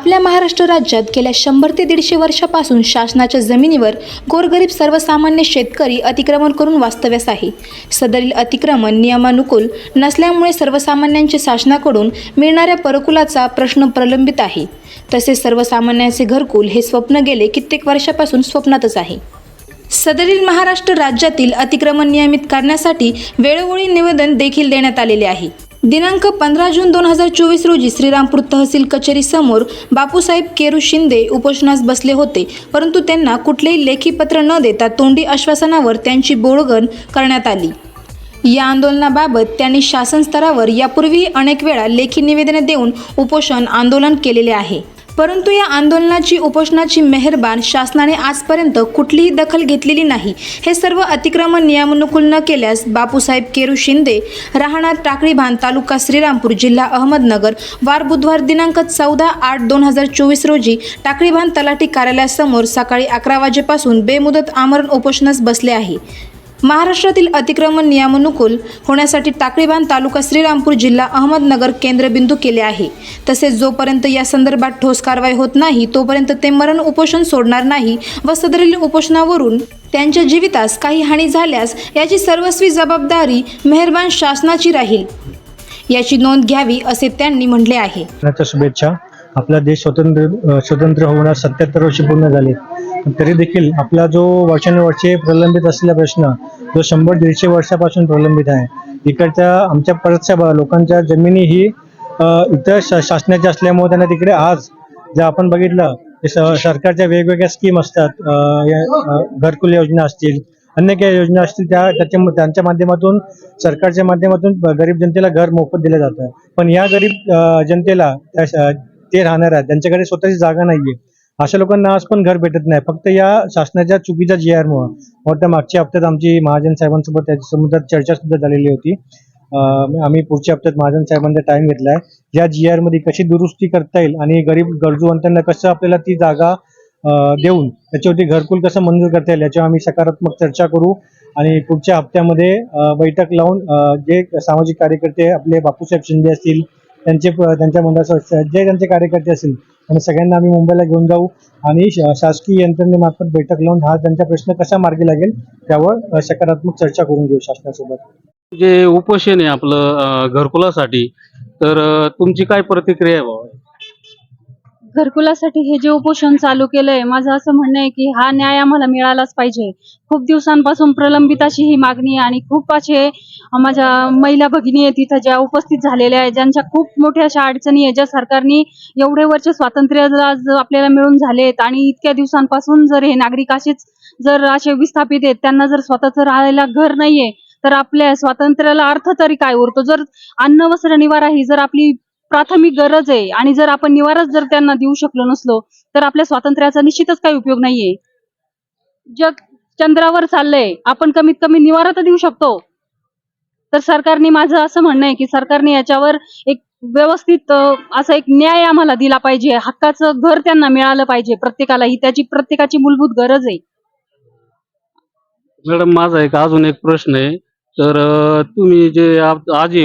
आपल्या महाराष्ट्र राज्यात गेल्या शंभर ते दीडशे वर्षापासून शासनाच्या जमिनीवर गोरगरीब सर्वसामान्य शेतकरी अतिक्रमण करून वास्तव्यास आहे. सदरील अतिक्रमण नियमानुकूल नसल्यामुळे सर्वसामान्यांचे शासनाकडून मिळणाऱ्या परकुलाचा प्रश्न प्रलंबित आहे. तसेच सर्वसामान्यांचे घरकुल हे स्वप्न गेले कित्येक वर्षापासून स्वप्नातच आहे. सदरील महाराष्ट्र राज्यातील अतिक्रमण नियमित करण्यासाठी वेळोवेळी निवेदन देखील देण्यात आलेले आहे. दिनांक पंधरा जून दोन हजार चोवीस रोजी श्रीरामपूर तहसील कचेरी समोर बापूसाहेब केरू शिंदे उपोषणास बसले होते. परंतु त्यांना कुठलेही लेखी पत्र न देता तोंडी आश्वासनावर त्यांची बोळगण करण्यात आली. या आंदोलनाबाबत त्यांनी शासन स्तरावर यापूर्वीही अनेक वेळा लेखी निवेदने देऊन उपोषण आंदोलन केलेले आहे. परंतु या आंदोलनाची उपोषणाची मेहरबान शासनाने आजपर्यंत कुठलीही दखल घेतलेली नाही. हे सर्व अतिक्रमण नियमानुकूल न केल्यास बापूसाहेब केरू शिंदे राहणार टाकळीभान तालुका श्रीरामपूर जिल्हा अहमदनगर वार बुधवार दिनांक चौदा आठ दोन हजार चोवीस रोजी टाकळीभान तलाठी कार्यालयासमोर सकाळी अकरा वाजेपासून बेमुदत आमरण उपोषणास बसले आहे. महाराष्ट्रातील अतिक्रमण नियमानुकूल होण्यासाठी टाकळीबांध तालुका श्रीरामपूर जिल्हा अहमदनगर केंद्रबिंदू केले आहे. तसेच जोपर्यंत या संदर्भात ठोस कारवाई होत नाही तोपर्यंत ते मरण उपोषण सोडणार नाही व सदरील उपोषणावरून त्यांच्या जीवितास काही हानी झाल्यास याची सर्वस्वी जबाबदारी मेहरबान शासनाची राहील. याची नोंद घ्यावी असे त्यांनी म्हटले आहे. शुभेच्छा. आपला देश स्वतंत्र स्वतंत्र होणार सत्याहत्तर वर्ष पूर्ण झाले. तरी देखील आपला जो वर्षानुवर्षे प्रलंबित असलेला प्रश्न जो शंभर दीडशे वर्षापासून प्रलंबित आहे इकडच्या आमच्या परतच्या लोकांच्या जमिनी ही इतर शा- शासनाच्या असल्यामुळे त्यांना तिकडे आज जर आपण बघितलं सरकारच्या वेगवेगळ्या स्कीम असतात या, घरकुल योजना असतील अन्य काही योजना असतील त्या त्याच्या त्यांच्या माध्यमातून सरकारच्या माध्यमातून गरीब जनतेला घर मोफत दिलं जातं. पण या गरीब जनतेला त्या ते राहणार आहेत त्यांच्याकडे स्वतःची जागा नाहीये. अशा लोकांना आज पण घर भेटत नाही. फक्त या शासनाच्या चुकीच्या जी आर मुळे. वाटतं मागच्या हप्त्यात आमची महाजन साहेबांसोबत त्याच्या संबंधात चर्चा सुद्धा झालेली होती. आम्ही पुढच्या हप्त्यात महाजन साहेबांचा टाइम घेतलाय. या जी आरमध्ये कशी दुरुस्ती करता येईल आणि गरीब गरजूवंतांना कसं आपल्याला ती जागा देऊन त्याच्यावरती घरकुल कसं मंजूर करता येईल याच्यावर आम्ही सकारात्मक चर्चा करू आणि पुढच्या हप्त्यामध्ये बैठक लावून जे सामाजिक कार्यकर्ते आपले बापूसाहेब शिंदे असतील त्यांचे त्यांच्या मंडळासह जे त्यांचे कार्यकर्ते असतील आणि सगळ्यांना आम्ही मुंबईला घेऊन जाऊ आणि शासकीय यंत्रणेमार्फत बैठक लावून हा त्यांचा प्रश्न कसा मार्गी लागेल त्यावर सकारात्मक चर्चा करून घेऊ शासनासोबत. जे उपोषण आहे आपलं घरकुलासाठी तर तुमची काय प्रतिक्रिया आहे बाबा घरकुलासाठी हे जे उपोषण चालू केलंय माझं असं म्हणणं आहे की हा न्याय आम्हाला मिळालाच पाहिजे. खूप दिवसांपासून प्रलंबित अशी ही मागणी आहे आणि खूप असे माझ्या महिला भगिनी आहेत तिथं ज्या उपस्थित झालेल्या आहेत ज्यांच्या खूप मोठ्या अशा अडचणी आहेत ज्या सरकारने एवढे वर्ष स्वातंत्र्य आपल्याला मिळून झालेत आणि इतक्या दिवसांपासून जर हे नागरिक असेच जर असे विस्थापित आहेत त्यांना जर स्वतःच राहायला घर नाहीये तर आपल्या स्वातंत्र्याला अर्थ तरी काय उरतो? जर अन्न वस्त्र निवारा ही जर आपली प्राथमिक गरज आहे. आणि जर आपण निवाराच जर त्यांना देऊ शकलो नसलो तर आपल्या स्वातंत्र्याचा निश्चितच काही उपयोग नाहीये. जग चंद्रावर चाललंय. आपण कमीत कमी निवारा तर देऊ शकतो. तर सरकारने माझं असं म्हणणं आहे की सरकारने याच्यावर एक व्यवस्थित असा एक न्याय आम्हाला दिला पाहिजे. हक्काचं घर त्यांना मिळालं पाहिजे प्रत्येकाला. ही त्याची प्रत्येकाची मूलभूत गरज आहे. मॅडम माझा एक अजून एक प्रश्न आहे. तर तुम्ही जे आज हे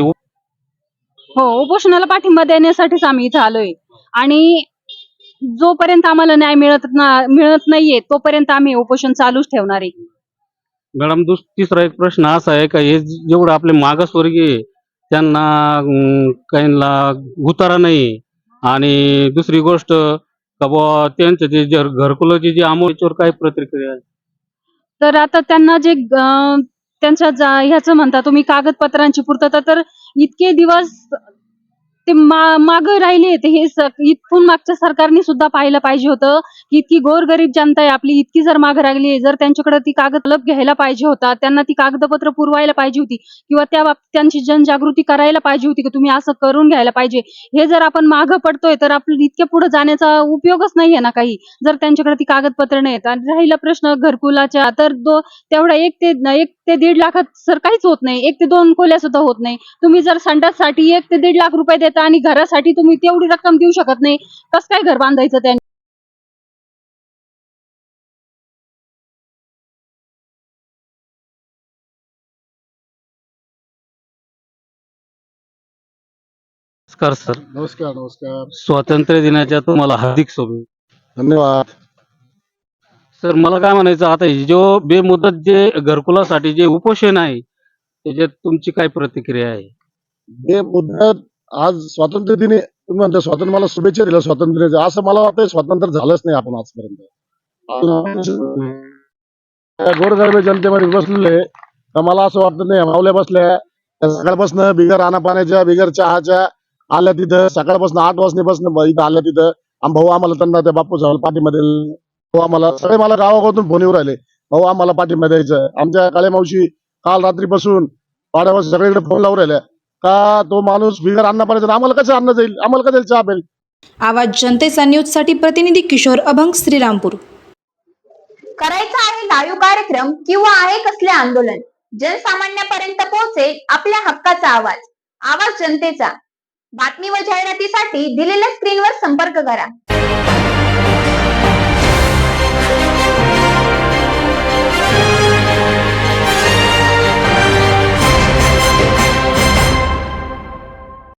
हो उपोषणाला पाठिंबा देण्यासाठीच आम्ही इथं आलोय. आणि जोपर्यंत आम्हाला न्याय मिळत ना मिळत नाहीये तोपर्यंत आम्ही उपोषण चालूच ठेवणार आहे. मॅडम दुस तिसरा एक प्रश्न असा आहे का हे जेवढे आपले मागासवर्गीय आहे, त्यांना काहींना उतारा नाही. आणि दुसरी गोष्ट का बुवा त्यांचं जे जे घरकुलाची जी अमोल याच्यावर काय प्रतिक्रिया आहे? तर आता त्यांना जे अं, त्यांच्या जा- ह्याचं म्हणता तुम्ही कागदपत्रांची पूर्तता. तर इतके दिवस मा मागं राहिले हे स- इथून मागच्या सरकारने सुद्धा पाहिलं पाहिजे होतं की इतकी गोरगरीब जनता आहे. आपली इतकी जर माग राहिली जर त्यांच्याकडे ती कागद लप घ्यायला पाहिजे होता त्यांना ती कागदपत्र पुरवायला पाहिजे होती किंवा त्या बाबतीत त्यांची जनजागृती करायला पाहिजे होती की तुम्ही असं करून घ्यायला पाहिजे. हे जर आपण मागं पडतोय तर आपलं इतक्या पुढे जाण्याचा उपयोगच नाहीये ना काही. जर त्यांच्याकडे ती कागदपत्र नाहीत. आणि राहिला प्रश्न घरकुलाच्या तर दो तेवढा एक ते एक ते दीड लाखात सर काहीच होत नाही. एक ते दोन खोल्या सुद्धा होत नाही. तुम्ही जर संडाससाठी एक ते दीड लाख रुपये देता आणि घरासाठी तुम्ही तेवढी रक्कम देऊ शकत नाही. कसं काय घर बांधायचं त्यांनी? नमस्कार सर. नमस्कार नमस्कार. स्वातंत्र्य दिनाच्या तुम्हाला हार्दिक शुभेच्छा. धन्यवाद. सर मला काय म्हणायचं आता हे जो बेमुदत जे घरकुलासाठी जे उपोषण आहे त्याच्यात तुमची काय प्रतिक्रिया आहे? हे मुद्द्यात आज स्वातंत्र्य दिनी तुम्ही म्हणता स्वातंत्र्य मला शुभेच्छा दिल्या स्वातंत्र्य दिनाच्या. असं मला वाटतं स्वातंत्र्य झालंच नाही आपण आजपर्यंत. त्या गोरगरबे जनतेमध्ये बसलेले तर मला असं वाटत नाही मावल्या बसल्या सकाळपासून बिगर आणापाण्याच्या बिगर चहाच्या आल्या तिथं. सकाळपासून आठ वाजण्यापासून इथं आल्या तिथं. भाऊ आम्हाला त्यांना त्या बापू झाला पाठीमध्ये भाऊ आम्हाला सगळे मला गावागावातून फोन येऊ राहिले. भाऊ आम्हाला पाठिंबा द्यायचं आमच्या काळे मावशी काल रात्रीपासून पाड्यावर सगळीकडे फोन लावून राहिल्या. का तो माणूस बिगर अन्न पाण्याचं आम्हाला कसं अन्न जाईल आम्हाला कसं चहा पेल आवाज जनतेचा न्यूजसाठी प्रतिनिधी किशोर अभंग श्रीरामपूर. करायचा आहे लाईव्ह कार्यक्रम किंवा आहे कसले आंदोलन? जनसामान्यापर्यंत पोहोचेल आपल्या हक्काचा आवाज. आवाज जनतेचा. बातमी व जाहिरातीसाठी दिलेल्या स्क्रीनवर संपर्क करा.